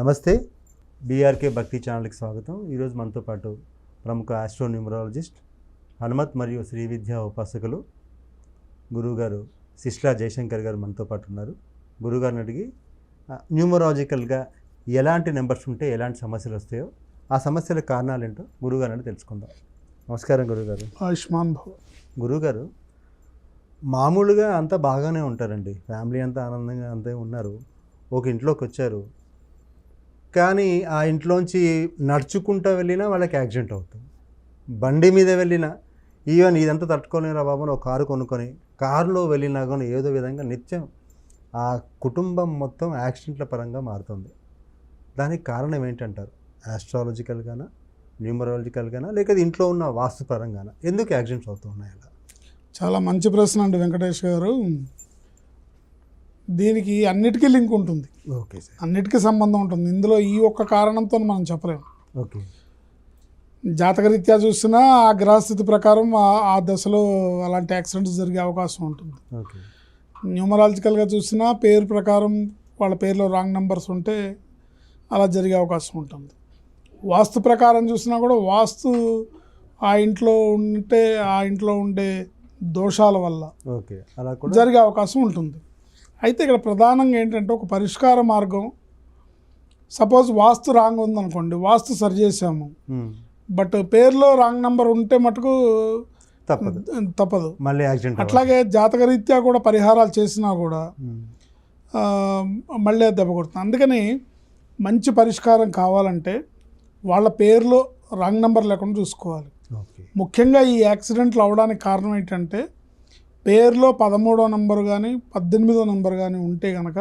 నమస్తే. బీఆర్కే భక్తి ఛానల్కి స్వాగతం. ఈరోజు మనతో పాటు ప్రముఖ ఆస్ట్రోన్యూమరాలజిస్ట్ హనుమత్ మరియు శ్రీ విద్యా ఉపాసకులు గురువుగారు సిస్లా జయశంకర్ గారు మనతో పాటు ఉన్నారు. గురుగారిని అడిగి న్యూమరాలజికల్గా ఎలాంటి నెంబర్స్ ఉంటే ఎలాంటి సమస్యలు వస్తాయో ఆ సమస్యల కారణాలు ఏంటో గురువుగారు అని తెలుసుకుందాం. నమస్కారం గురుగారు ఆయుష్మాన్ భవ. గురువుగారు మామూలుగా అంతా బాగానే ఉంటారండి. ఫ్యామిలీ అంతా ఆనందంగా అంతే ఉన్నారు. ఒక ఇంట్లోకి వచ్చారు. కానీ ఆ ఇంట్లోంచి నడుచుకుంటూ వెళ్ళినా వాళ్ళకి యాక్సిడెంట్ అవుతుంది. బండి మీద వెళ్ళినా ఈవెన్ ఇదంతా తట్టుకోలేరా బాబు అని ఒక కారు కొనుక్కొని కారులో వెళ్ళినా కానీ ఏదో విధంగా నిత్యం ఆ కుటుంబం మొత్తం యాక్సిడెంట్ల పరంగా మారుతుంది. దానికి కారణం ఏంటంటారు? ఆస్ట్రాలజికల్గానా న్యూమరాలజికల్గానా లేక ఇంట్లో ఉన్న వాస్తు పరంగానా? ఎందుకు యాక్సిడెంట్స్ అవుతున్నాయి అలా? చాలా మంచి ప్రశ్న అండి వెంకటేష్ గారు. దీనికి అన్నిటికీ లింక్ ఉంటుంది. Okay sir. అన్నిటికీ సంబంధం ఉంటుంది. ఇందులో ఈ ఒక్క కారణంతో మనం చెప్పలేము. ఓకే. జాతకరీత్యా చూసినా ఆ గ్రహస్థితి ప్రకారం ఆ- దశలో అలాంటి యాక్సిడెంట్స్ జరిగే అవకాశం ఉంటుంది. న్యూమరాలజికల్గా చూసినా పేరు ప్రకారం వాళ్ళ పేరులో రాంగ్ నెంబర్స్ ఉంటే అలా జరిగే అవకాశం ఉంటుంది. వాస్తు ప్రకారం చూసినా కూడా వాస్తు ఆ ఇంట్లో ఉంటే ఆ ఇంట్లో ఉండే దోషాల వల్ల జరిగే అవకాశం ఉంటుంది. అయితే ఇక్కడ ప్రధానంగా ఏంటంటే ఒక పరిష్కార మార్గం సపోజ్ వాస్తు రాంగ్ ఉందనుకోండి వాస్తు సరి చేసాము మ్మ్. బట్ పేరులో రాంగ్ నెంబర్ ఉంటే మటుకు తప్పదు. తప్పదు. మళ్ళీ యాక్సిడెంట్ అట్లాగే జాతకరీత్యా కూడా పరిహారాలు చేసినా కూడా ఆ, మళ్ళీ దెబ్బ కొడుతుంది. అందుకని మంచి పరిష్కారం కావాలంటే వాళ్ళ పేరులో రాంగ్ నెంబర్ లేకుండా చూసుకోవాలి. ముఖ్యంగా ఈ యాక్సిడెంట్లు అవడానికి కారణం ఏంటంటే పేరులో పదమూడో నంబర్ కానీ పద్దెనిమిదో నంబర్ కానీ ఉంటే కనుక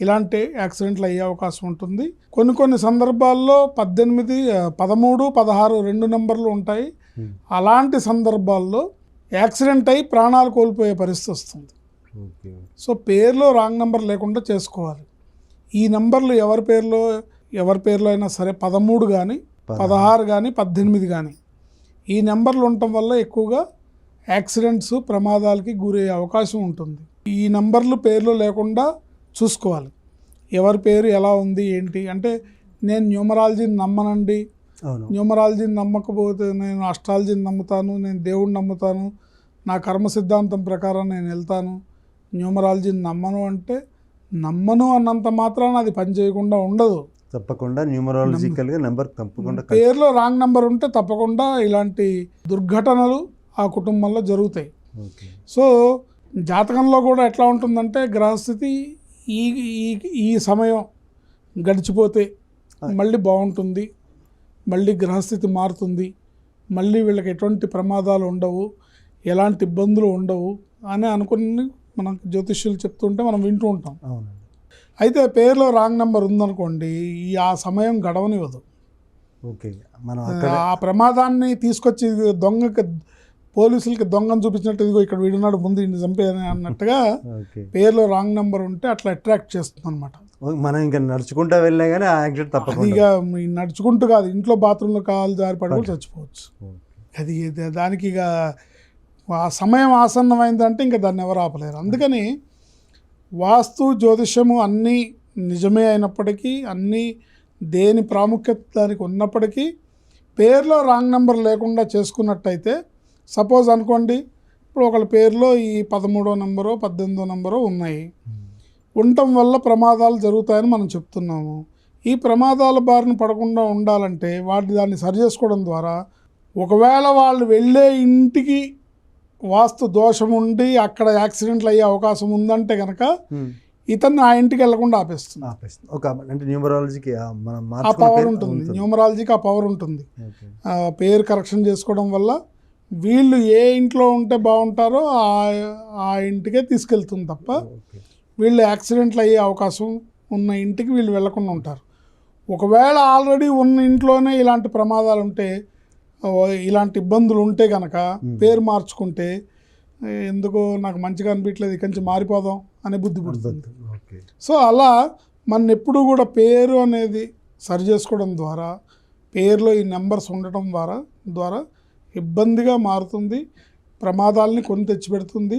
ఇలాంటి యాక్సిడెంట్లు అయ్యే అవకాశం ఉంటుంది. కొన్ని కొన్ని సందర్భాల్లో పద్దెనిమిది పదమూడు పదహారు రెండు నంబర్లు ఉంటాయి. అలాంటి సందర్భాల్లో యాక్సిడెంట్ అయి ప్రాణాలు కోల్పోయే పరిస్థితి వస్తుంది. సో పేరులో రాంగ్ నెంబర్ లేకుండా చేసుకోవాలి. ఈ నెంబర్లు ఎవరి పేరులో ఎవరి పేరులో అయినా సరే పదమూడు కానీ పదహారు. కానీ పద్దెనిమిది కానీ ఈ నెంబర్లు ఉండటం వల్ల ఎక్కువగా యాక్సిడెంట్స్ ప్రమాదాలకి గురయ్యే అవకాశం ఉంటుంది. ఈ నెంబర్లు పేర్లు లేకుండా చూసుకోవాలి. ఎవరి పేరు ఎలా ఉంది ఏంటి? అంటే నేను న్యూమరాలజీని నమ్మనండి. న్యూమరాలజీని నమ్మకపోతే నేను అస్ట్రాలజీని నమ్ముతాను నేను దేవుడిని నమ్ముతాను నా కర్మ సిద్ధాంతం ప్రకారం నేను వెళ్తాను. న్యూమరాలజీని నమ్మను అంటే నమ్మను అన్నంత మాత్రాన అది పని చేయకుండా ఉండదు. తప్పకుండా న్యూమరాలజికల్గా నెంబర్ తప్పకుండా పేరులో రాంగ్ నెంబర్ ఉంటే తప్పకుండా ఇలాంటి దుర్ఘటనలు ఆ కుటుంబంలో జరుగుతాయి. సో జాతకంలో కూడా ఎట్లా ఉంటుందంటే గ్రహస్థితి ఈ ఈ ఈ సమయం గడిచిపోతే మళ్ళీ బాగుంటుంది మళ్ళీ గ్రహస్థితి మారుతుంది మళ్ళీ వీళ్ళకి ఎటువంటి ప్రమాదాలు ఉండవు ఎలాంటి ఇబ్బందులు ఉండవు అని అనుకుని మనకు జ్యోతిష్యులు చెప్తుంటే మనం వింటూ ఉంటాం. అయితే పేరులో రాంగ్ నెంబర్ ఉందనుకోండి ఈ ఆ సమయం గడవనివ్వదు. ఓకే. మనం ఆ ప్రమాదాన్ని తీసుకొచ్చి దొంగకి పోలీసులకి దొంగను చూపించినట్టు ఇదిగో ఇక్కడ వీడున్నాడు ముందు ఇన్ని చంపేయని అన్నట్టుగా పేరులో రాంగ్ నెంబర్ ఉంటే అట్లా అట్రాక్ట్ చేస్తుంది అనమాట మనం ఇంకా నడుచుకుంటా వెళ్ళినా కానీ ఆ యాక్సిడెంట్ తప్పకుండా ఇక నడుచుకుంటూ కాదు ఇంట్లో బాత్రూంలో కాలు జారి పడి చచ్చిపోవచ్చు. అది దానికి ఇక ఆ సమయం ఆసన్నమైందంటే ఇంకా దాన్ని ఎవరు ఆపలేరు. అందుకని వాస్తు జ్యోతిష్యము అన్నీ నిజమే అయినప్పటికీ అన్నీ దేని ప్రాముఖ్యత దానికి ఉన్నప్పటికీ పేరులో రాంగ్ నెంబర్ లేకుండా చేసుకున్నట్టయితే సపోజ్ అనుకోండి ఇప్పుడు ఒకళ్ళ పేరులో ఈ పదమూడో నెంబరో పద్దెనిమిదో నెంబరో ఉన్నాయి. ఉండటం వల్ల ప్రమాదాలు జరుగుతాయని మనం చెప్తున్నాము. ఈ ప్రమాదాల బారిన పడకుండా ఉండాలంటే వాటి దాన్ని సరి చేసుకోవడం ద్వారా ఒకవేళ వాళ్ళు వెళ్ళే ఇంటికి వాస్తు దోషం ఉండి అక్కడ యాక్సిడెంట్లు అయ్యే అవకాశం ఉందంటే కనుక. ఇతన్ని ఆ ఇంటికి వెళ్ళకుండా ఆపేస్తుంది. ఆపేస్తుంది. ఒక అంటే న్యూమరాలజీకి ఆ మనం ఆ మార్చుకున్న పవర్ ఉంటుంది. న్యూమరాలజీకి ఆ పవర్ ఉంటుంది. పేరు కరెక్షన్ చేసుకోవడం వల్ల వీళ్ళు ఏ ఇంట్లో ఉంటే బాగుంటారో ఆ ఆ ఇంటికే తీసుకెళ్తుంది తప్ప వీళ్ళు యాక్సిడెంట్లు అయ్యే అవకాశం ఉన్న ఇంటికి వీళ్ళు వెళ్ళకుండా ఉంటారు. ఒకవేళ ఆల్రెడీ ఉన్న ఇంట్లోనే ఇలాంటి ప్రమాదాలు ఉంటే ఇలాంటి ఇబ్బందులు ఉంటే కనుక పేరు మార్చుకుంటే ఎందుకో నాకు మంచిగా అనిపించలేదు ఇక్కడి నుంచి మారిపోదాం అనే బుద్ధి పుడుతుంది. సో అలా మన ఎప్పుడు కూడా పేరు అనేది సరి చేసుకోవడం ద్వారా పేరులో ఈ నెంబర్స్ ఉండటం ద్వారా ద్వారా ఇబ్బందిగా మారుతుంది. ప్రమాదాలని కొని తెచ్చిపెడుతుంది.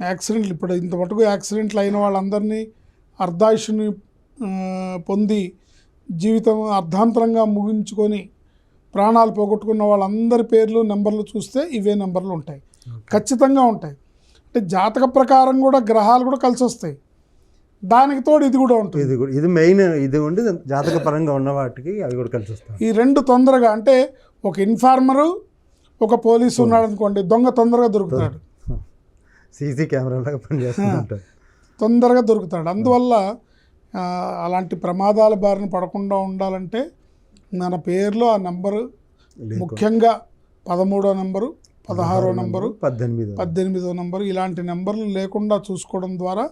యాక్సిడెంట్లు ఇప్పుడు ఇంత మటుకు యాక్సిడెంట్లు అయిన వాళ్ళందరినీ అర్ధాయుషుని పొంది జీవితం అర్ధాంతరంగా ముగించుకొని ప్రాణాలు పోగొట్టుకున్న వాళ్ళందరి పేర్లు నెంబర్లు చూస్తే ఇవే నెంబర్లు ఉంటాయి. ఖచ్చితంగా ఉంటాయి. అంటే జాతక ప్రకారం కూడా గ్రహాలు కూడా కలిసి వస్తాయి. దానికి తోడు ఇది కూడా ఉంటుంది. ఇది కూడా ఇది మెయిన్ ఇది ఉండి జాతక పరంగా ఉన్న వాటికి అవి కూడా కలిసి వస్తాయి. ఈ రెండు తొందరగా అంటే ఒక ఇన్ఫార్మరు ఒక పోలీసు ఉన్నాడు అనుకోండి దొంగ తొందరగా దొరుకుతాడు. సీసీ కెమెరా లాగా పనిచేస్తుంటారు తొందరగా దొరుకుతాడు. అందువల్ల అలాంటి ప్రమాదాల బారిన పడకుండా ఉండాలంటే మన పేరులో ఆ నెంబరు ముఖ్యంగా పదమూడో నెంబరు పదహారో నెంబరు పద్దెనిమిది పద్దెనిమిదో నెంబరు ఇలాంటి నెంబర్లు లేకుండా చూసుకోవడం ద్వారా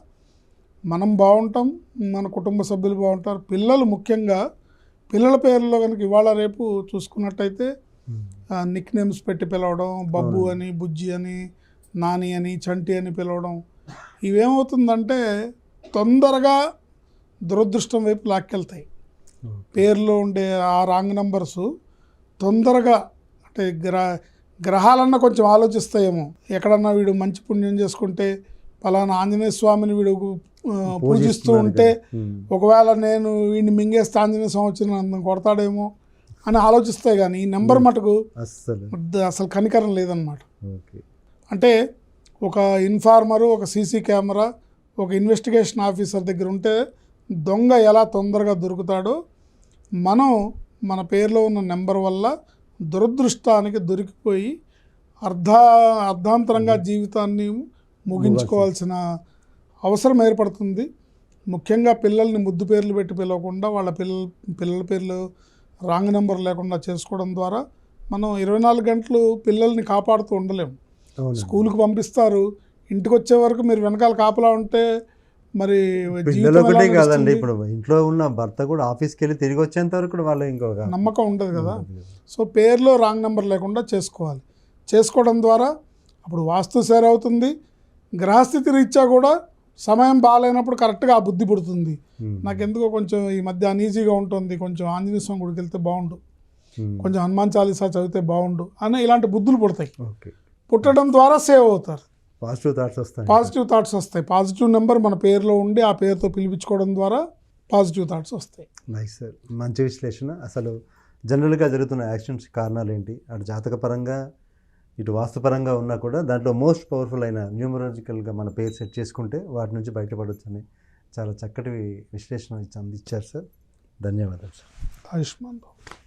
మనం బాగుంటాం మన కుటుంబ సభ్యులు బాగుంటారు. పిల్లలు ముఖ్యంగా పిల్లల పేర్లో కనుక ఇవాళ రేపు చూసుకున్నట్టయితే నిక్ నేమ్స్ పెట్టి పిలవడం బబ్బు అని బుజ్జి అని నాని అని చంటి అని పిలవడం. ఇవేమవుతుందంటే తొందరగా దురదృష్టం వైపు లాక్కెళ్తాయి. పేర్లో ఉండే ఆ రాంగ్ నంబర్స్ తొందరగా అంటే గ్ర గ్రహాలన్నా కొంచెం ఆలోచిస్తాయేమో. ఎక్కడన్నా వీడు మంచి పుణ్యం చేసుకుంటే పలానా ఆంజనేయ స్వామిని వీడు పూజిస్తూ ఉంటే ఒకవేళ నేను వీడిని మింగేస్తే ఆంజనేయ నన్ను కొడతాడేమో. అని ఆలోచిస్తాయి కానీ ఈ నెంబర్ మటుకు అస్సలు. ద- అసలు కనికరం లేదన్నమాట. ఓకే. అంటే ఒక ఇన్ఫార్మరు ఒక సీసీ కెమెరా ఒక ఇన్వెస్టిగేషన్ ఆఫీసర్ దగ్గర ఉంటే దొంగ ఎలా తొందరగా దొరుకుతాడో మనం మన పేరులో ఉన్న నెంబర్ వల్ల దురదృష్టానికి దొరికిపోయి అర్ధ అర్ధాంతరంగా జీవితాన్ని ముగించుకోవాల్సిన అవసరం ఏర్పడుతుంది. ముఖ్యంగా పిల్లల్ని ముద్దు పేర్లు పెట్టి పిలవకుండా వాళ్ళ పిల్లల పిల్లల పేర్లు రాంగ్ నెంబర్ లేకుండా చేసుకోవడం ద్వారా మనం ఇరవై నాలుగు గంటలు పిల్లల్ని కాపాడుతూ ఉండలేము స్కూల్కి పంపిస్తారు. ఇంటికి వచ్చే వరకు మీరు వెనకాల కాపలా ఉంటే మరి పిల్లలు ఒకటే కాదండి? ఇప్పుడు ఇంట్లో ఉన్న భర్త కూడా ఆఫీస్కి వెళ్ళి తిరిగి వచ్చేంత వరకు కూడా వాళ్ళు ఇంకొక నమ్మకం ఉండదు కదా. సో పేరులో రాంగ్ నెంబర్ లేకుండా చేసుకోవాలి. చేసుకోవడం ద్వారా అప్పుడు వాస్తు సేర్ అవుతుంది. గ్రహస్థితి రీత్యా కూడా సమయం బాగాలేనప్పుడు కరెక్ట్గా ఆ బుద్ధి పుడుతుంది. నాకు ఎందుకో కొంచెం ఈ మధ్య అనీజీగా ఉంటుంది. కొంచెం ఆంజనేయ స్వామి గుడికి వెళ్తే బాగుండు. కొంచెం హనుమాన్ చాలీసా చదివితే బాగుండు అని ఇలాంటి బుద్ధులు పుడతాయి. ఓకే. పుట్టడం ద్వారా సేవ్ అవుతారు. పాజిటివ్ థాట్స్ వస్తాయి. పాజిటివ్ థాట్స్ వస్తాయి. పాజిటివ్ నెంబర్ మన పేరులో ఉండి ఆ పేరుతో పిలిపించుకోవడం ద్వారా పాజిటివ్ థాట్స్ వస్తాయి. నైస్ సార్ మంచి విశ్లేషణ. అసలు జనరల్గా జరుగుతున్న యాక్సిడెంట్స్ కారణాలు ఏంటి? అటు జాతకపరంగా ఇటు వాస్తుపరంగా ఉన్నా కూడా దాంట్లో మోస్ట్ పవర్ఫుల్ అయిన న్యూమరాలజికల్గా మన పేరు సెట్ చేసుకుంటే వాటి నుంచి బయటపడవచ్చని చాలా చక్కటి విశ్లేషణ ఇచ్చి అందించారు సార్. ధన్యవాదాలు సార్. ఆయుష్మాన్ బాబు.